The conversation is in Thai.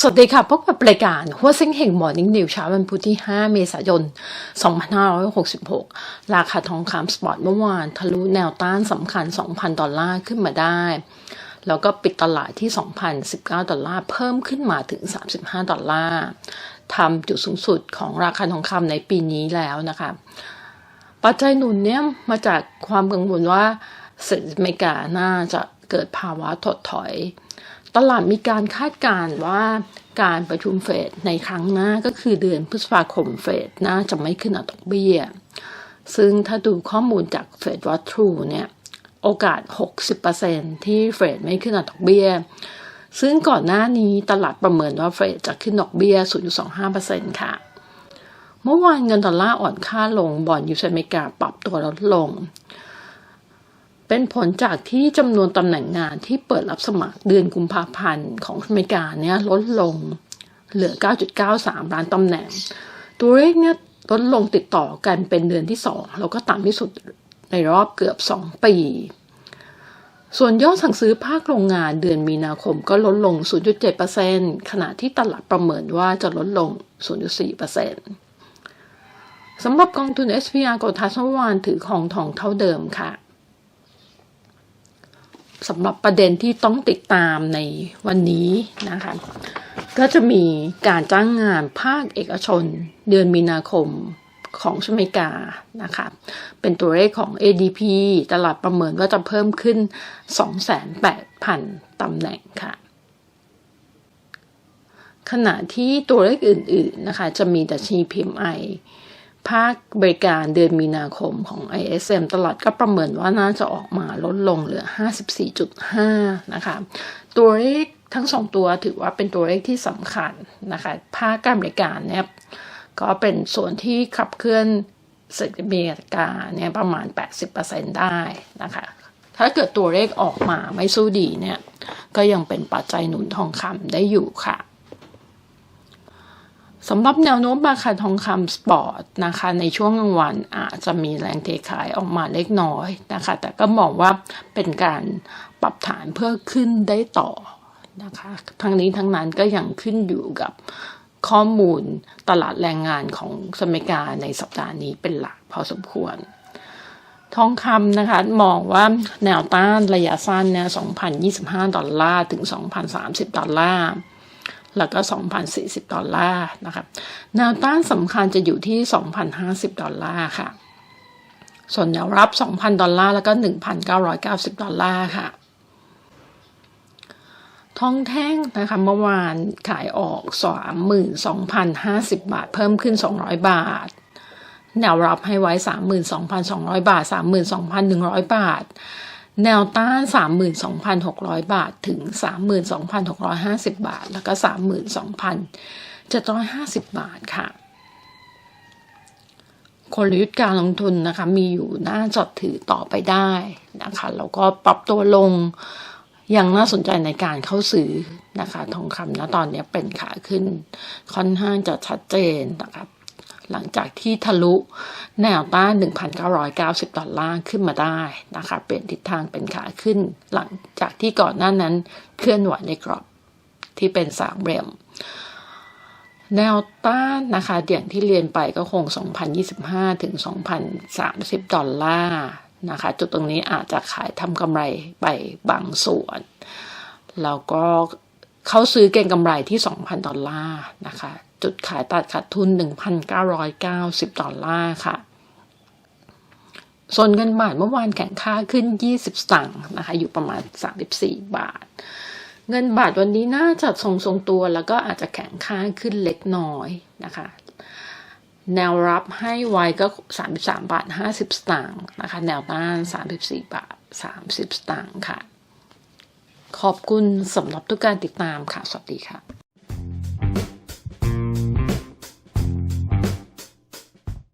สวัสดีค่ะ พบกับรายการหัวเซ็งเห่งมอร์นิ่งนิวเช้าวันพุธที่ 5 เมษายน 2566 ราคาทองคำสปอร์ตเมื่อวาน ทะลุแนวต้านสำคัญ 2,000 ดอลลาร์ขึ้นมาได้ แล้วก็ปิดตลาดที่ 2,019 ดอลลาร์ เพิ่มขึ้นมาถึง 35 ดอลลาร์ทำจุดสูงสุดของราคาทองคำในปีนี้แล้วนะคะ ปัจจัยหนุนเนี่ยมาจากความกังวลว่าเศรษฐกิจอเมริกาน่าจะเกิดภาวะถดถอย ตลาดมีการคาดการณ์ว่าการประชุมเฟดในครั้งหน้าก็คือเดือนพฤษภาคมเฟดน่าจะไม่ขึ้นอัตราดอกเบี้ย ซึ่งถ้าดูข้อมูลจากเฟดวัตทรูเนี่ยโอกาส 60%ที่เฟดไม่ขึ้นอัตราดอกเบี้ย ซึ่งก่อนหน้านี้ตลาดประเมินว่าเฟดจะขึ้นดอกเบี้ย 0.25%ค่ะ เมื่อวานเงินดอลลาร์อ่อนค่าลงบอนยูเอเมริกาปรับตัวลดลง เป็นผลจากที่จำนวนตำแหน่งงานที่เปิดรับสมัครเดือนกุมภาพันธ์ของอเมริกาเนี่ยลดลงเหลือ 9.93 ล้านตำแหน่ง ตัวเลขเนี่ยลดลงติดต่อกันเป็นเดือนที่สองแล้วก็ต่ำที่สุดในรอบเกือบ 2 ปี ส่วนยอดสั่งซื้อภาคโรงงานเดือนมีนาคมก็ลดลง 0.7%ขณะที่ตลาดประเมินว่าจะลดลง 0.4%สำหรับกองทุน SPR กดทัสเมื่อวานถือของทองเท่าเดิมค่ะ สำหรับประเด็นที่ต้องติดตามในวันนี้นะคะ ก็จะมีการจ้างงานภาคเอกชน เดือนมีนาคมของอเมริกานะคะ เป็นตัวเลขของ ADP ตลาดประเมินว่าจะเพิ่มขึ้น 28,000ตำแหน่งค่ะ ขณะที่ตัวเลขอื่น ๆ นะคะ จะมีดัชนี PMI ภาคบริการเดือนมีนาคมของ ISM ตลาดก็ประเมินว่าน่าจะออกมาลดลงเหลือ 54.5 นะคะ ตัวเลขทั้งสองตัวถือว่าเป็นตัวเลขที่สำคัญนะคะ ภาคการบริการเนี่ยก็เป็นส่วนที่ขับเคลื่อนเศรษฐกิจอเมริกาเนี่ยประมาณ 80%ได้นะคะ ถ้าเกิดตัวเลขออกมาไม่สู้ดีเนี่ย ก็ยังเป็นปัจจัยหนุนทองคำได้อยู่ค่ะ สำหรับแนวโน้มราคาทองคำสปอร์ตนะคะในช่วงกลางวันอาจจะมีแรงเทขายออกมาเล็กน้อยนะคะ แต่ก็มองว่าเป็นการปรับฐานเพื่อขึ้นได้ต่อนะคะทั้งนี้ทั้งนั้นก็ยังขึ้นอยู่กับข้อมูลตลาดแรงงานของอเมริกาในสัปดาห์นี้เป็นหลักพอสมควร ทองคำนะคะมองว่าแนวต้านระยะสั้นเนี่ย2,025 ดอลลาร์ถึง 2,030 ดอลลาร์ แล้วก็ 2,040 ดอลลาร์นะคะแนวต้านสำคัญจะอยู่ที่ 2,050 ดอลลาร์ค่ะ ส่วนแนวรับ 2,000 ดอลลาร์แล้วก็ 1,990 ดอลลาร์ค่ะทองแท่งนะคะเมื่อวานขายออก 32,050 บาท เพิ่มขึ้น 200 บาท แนวรับให้ไว้ 32,200 บาท 32,100 บาท แนวต้าน 32,600 บาทถึง 32,650 บาท แล้วก็ 32,750 บาทค่ะกลยุทธ์การลงทุนนะคะ มีอยู่น่าจดถือต่อไปได้นะคะแล้วก็ปรับตัวลงยังน่าสนใจในการเข้าซื้อนะคะ ทองคำนะตอนนี้เป็นขาขึ้นค่อนข้างจะชัดเจนนะคะ หลังจากที่ทะลุแนวต้าน 1,990 ดอลลาร์ขึ้นมาได้นะคะเปลี่ยนทิศทางเป็นขาขึ้น หลังจากที่ก่อนหน้านั้นเคลื่อนไหวในกรอบที่เป็นสามเหลี่ยมแนวต้านนะคะอย่างที่เรียนไปก็คง 2,025 ถึง 2,030 ดอลลาร์นะคะ จุดตรงนี้อาจจะขายทำกำไรไปบางส่วน แล้วก็เขาซื้อเก็งกำไรที่ 2,000 ดอลลาร์นะคะ จุดขายตัดขาดทุน 1,990 ดอลลาร์ค่ะ ส่วนเงินบาทเมื่อวานแข่งค่าขึ้น 20สตางค์นะคะ อยู่ประมาณ 34 บาท เงินบาทวันนี้น่าจะทรงทรงตัวแล้วก็อาจจะแข่งค่าขึ้นเล็กน้อยนะคะแนวรับให้ไว้ก็ 33 บาท 50 สตางค์นะคะ แนวต้าน 34 บาท 30 สตางค์ค่ะ ขอบคุณสำหรับทุกการติดตามค่ะ สวัสดีค่ะ